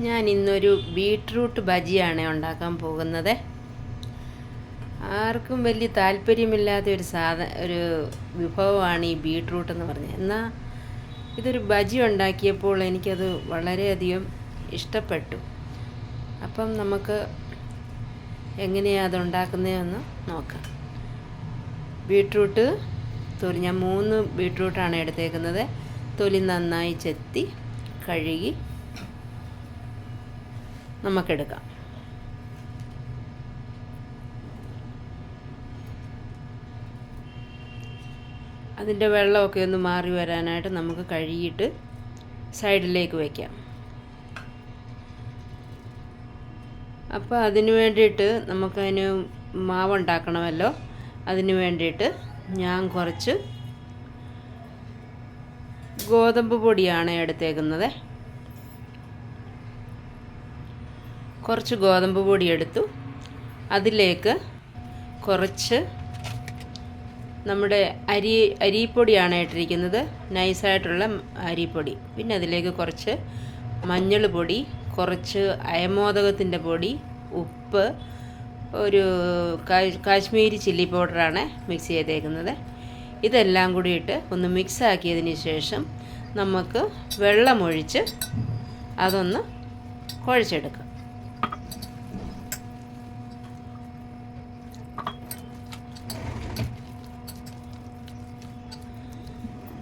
ഞാൻ ഇന്നൊരു ബീട്രൂട്ട് ബജിയാണ് ഉണ്ടാക്കാൻ പോകുന്നത്. ആർക്കും വലിയ താല്പര്യമില്ലാത്ത ഒരു സാധ ഒരു വിഭവമാണ് ഈ ബീട്രൂട്ട് എന്ന് പറഞ്ഞത്. എന്നാൽ ഇതൊരു ബജി ഉണ്ടാക്കിയപ്പോൾ എനിക്കത് വളരെയധികം ഇഷ്ടപ്പെട്ടു. അപ്പം നമുക്ക് എങ്ങനെയാണ് അത് ഉണ്ടാക്കുന്നതെന്ന് നോക്കാം. ബീട്രൂട്ട് തൊലി ഞാൻ മൂന്ന് ബീട്രൂട്ടാണ് എടുത്തേക്കുന്നത്. തൊലി നന്നായി ചെത്തി കഴുകി നമുക്കെടുക്കാം. അതിന്റെ വെള്ളമൊക്കെ ഒന്ന് മാറി വരാനായിട്ട് നമുക്ക് കഴുകിയിട്ട് സൈഡിലേക്ക് വയ്ക്കാം അപ്പോൾ അതിന് വേണ്ടിയിട്ട് നമുക്കതിന് മാവുണ്ടാക്കണമല്ലോ. അതിന് വേണ്ടിയിട്ട് ഞാൻ കുറച്ച് ഗോതമ്പ് പൊടിയാണ് എടുത്തേക്കുന്നത്. കുറച്ച് ഗോതമ്പ് പൊടി എടുത്തു. അതിലേക്ക് കുറച്ച് നമ്മുടെ അരി അരിപ്പൊടിയാണ് ഇട്ടിരിക്കുന്നത്. നൈസായിട്ടുള്ള അരിപ്പൊടി. പിന്നെ അതിലേക്ക് കുറച്ച് മഞ്ഞൾ പൊടി കുറച്ച് അയമോദകത്തിന്റെ പൊടി ഉപ്പ് ഒരു കാശ്മീരി ചില്ലി പൗഡറാണ് മിക്സ് ചെയ്തേക്കുന്നത്. ഇതെല്ലാം കൂടിയിട്ട് ഒന്ന് മിക്സ് ആക്കിയതിന് ശേഷം നമുക്ക് വെള്ളമൊഴിച്ച് അതൊന്ന് കുഴച്ചെടുക്കാം.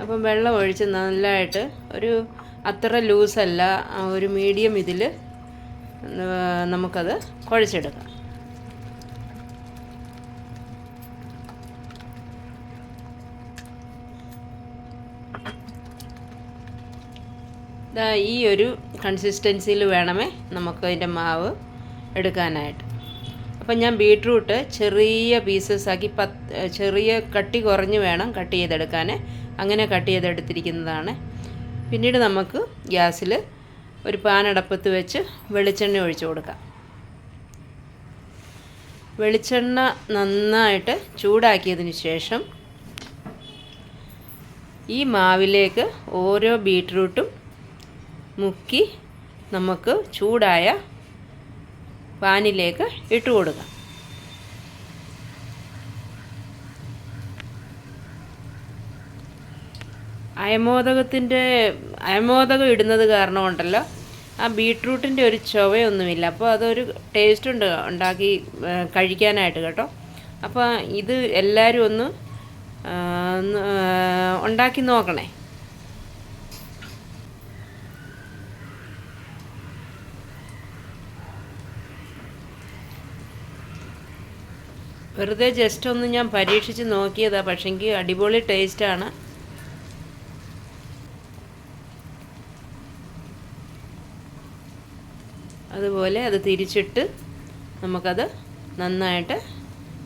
അപ്പം വെള്ളം ഒഴിച്ച് നല്ലതായിട്ട് ഒരു അത്ര ലൂസല്ല ഒരു മീഡിയം ഇതിൽ നമുക്കത് കുഴച്ചെടുക്കാം. ഈ ഒരു കൺസിസ്റ്റൻസിയിൽ വേണമേ നമുക്ക് അതിന്റെ മാവ് എടുക്കാനായിട്ട്. അപ്പം ഞാൻ ബീട്രൂട്ട് ചെറിയ പീസസ് ആക്കി പത്ത് ചെറിയ കട്ടി കുറഞ്ഞ് വേണം കട്ട് ചെയ്തെടുക്കാൻ. അങ്ങനെ കട്ട് ചെയ്തെടുത്തിരിക്കുന്നതാണ്. പിന്നീട് നമുക്ക് ഗ്യാസിൽ ഒരു പാൻ അടപ്പത്ത് വെച്ച് വെളിച്ചെണ്ണ ഒഴിച്ചു കൊടുക്കാം. വെളിച്ചെണ്ണ നന്നായിട്ട് ചൂടാക്കിയതിന് ശേഷം ഈ മാവിലേക്ക് ഓരോ ബീട്രൂട്ടും മുക്കി നമുക്ക് ചൂടായ പാനിലേക്ക് ഇട്ട് കൊടുക്കാം. അയമോദകത്തിന്റെ അയമോദകം ഇടുന്നത് കാരണം ഉണ്ടല്ലോ ആ ബീട്രൂട്ടിന്റെ ഒരു ചുവയൊന്നുമില്ല. അപ്പോൾ അതൊരു ടേസ്റ്റ് ഉണ്ട് ഉണ്ടാക്കി കഴിക്കാനായിട്ട് കേട്ടോ. അപ്പോൾ ഇത് എല്ലാവരും ഒന്ന് ഉണ്ടാക്കി നോക്കണേ. വെറുതെ ജസ്റ്റ് ഒന്ന് ഞാൻ പരീക്ഷിച്ച് നോക്കിയതാണ് പക്ഷെങ്കിൽ അടിപൊളി ടേസ്റ്റാണ് അതുപോലെ അത് തിരിച്ചിട്ട് നമുക്കത് നന്നായിട്ട്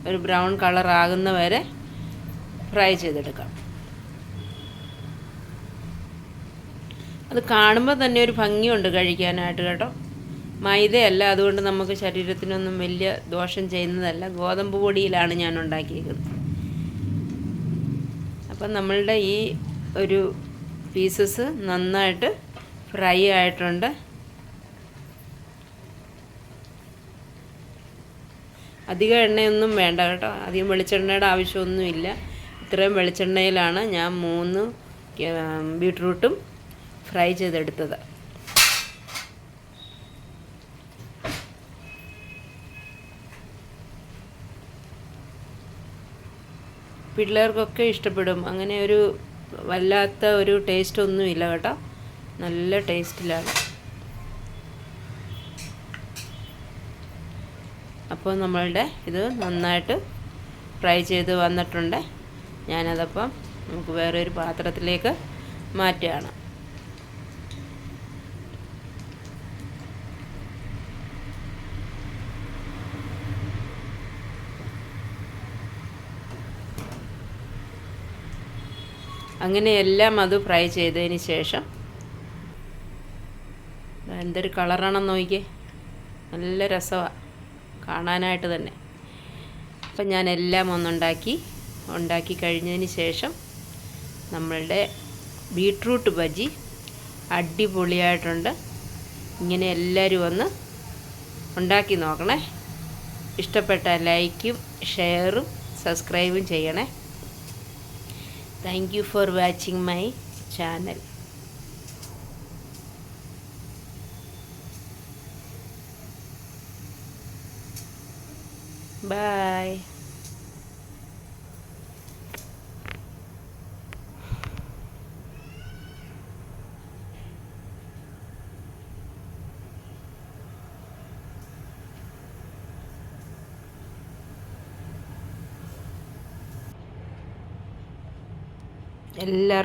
ഒരു ബ്രൗൺ കളർ ആകുന്ന വരെ ഫ്രൈ ചെയ്തെടുക്കാം. അത് കാണുമ്പോൾ തന്നെ ഒരു ഭംഗിയുണ്ട് കഴിക്കാനായിട്ട് കേട്ടോ. മൈദയല്ല അതുകൊണ്ട് നമുക്ക് ശരീരത്തിനൊന്നും വലിയ ദോഷം ചെയ്യുന്നതല്ല. ഗോതമ്പ് പൊടിയിലാണ് ഞാൻ ഉണ്ടാക്കിയിരിക്കുന്നത് അപ്പം നമ്മളുടെ ഈ ഒരു പീസസ് നന്നായിട്ട് ഫ്രൈ ആയിട്ടുണ്ട്. അധികം എണ്ണയൊന്നും വേണ്ട കേട്ടോ. അധികം വെളിച്ചെണ്ണയുടെ ആവശ്യമൊന്നുമില്ല. ഇത്രയും വെളിച്ചെണ്ണയിലാണ് ഞാൻ മൂന്ന് ബീട്രൂട്ടും ഫ്രൈ ചെയ്തെടുത്തത്. പിള്ളേർക്കൊക്കെ ഇഷ്ടപ്പെടും. അങ്ങനെ ഒരു വല്ലാത്ത ഒരു ടേസ്റ്റ് ഒന്നും ഇല്ല കേട്ടോ. നല്ല ടേസ്റ്റിലാണ് അപ്പോൾ നമ്മളുടെ ഇത് നന്നായിട്ട് ഫ്രൈ ചെയ്ത് വന്നിട്ടുണ്ട്. ഞാനതപ്പം നമുക്ക് വേറൊരു പാത്രത്തിലേക്ക് മാറ്റുകയാണ്. അങ്ങനെ എല്ലാം അത് ഫ്രൈ ചെയ്തതിന് ശേഷം എന്തൊരു കളറാണെന്ന് നോക്കിയേ. നല്ല രസമാണ് കാണാനായിട്ട് തന്നെ. അപ്പം ഞാൻ എല്ലാം ഒന്നുണ്ടാക്കി ഉണ്ടാക്കി കഴിഞ്ഞതിന് ശേഷം നമ്മളുടെ ബീട്രൂട്ട് ബജി അടിപൊളിയായിട്ടുണ്ട്. ഇങ്ങനെ എല്ലാവരും ഒന്ന് ഉണ്ടാക്കി നോക്കണേ. ഇഷ്ടപ്പെട്ട ലൈക്കും ഷെയറും സബ്സ്ക്രൈബും ചെയ്യണേ. Thank you for watching my channel. Bye. എല്ലാവർക്കും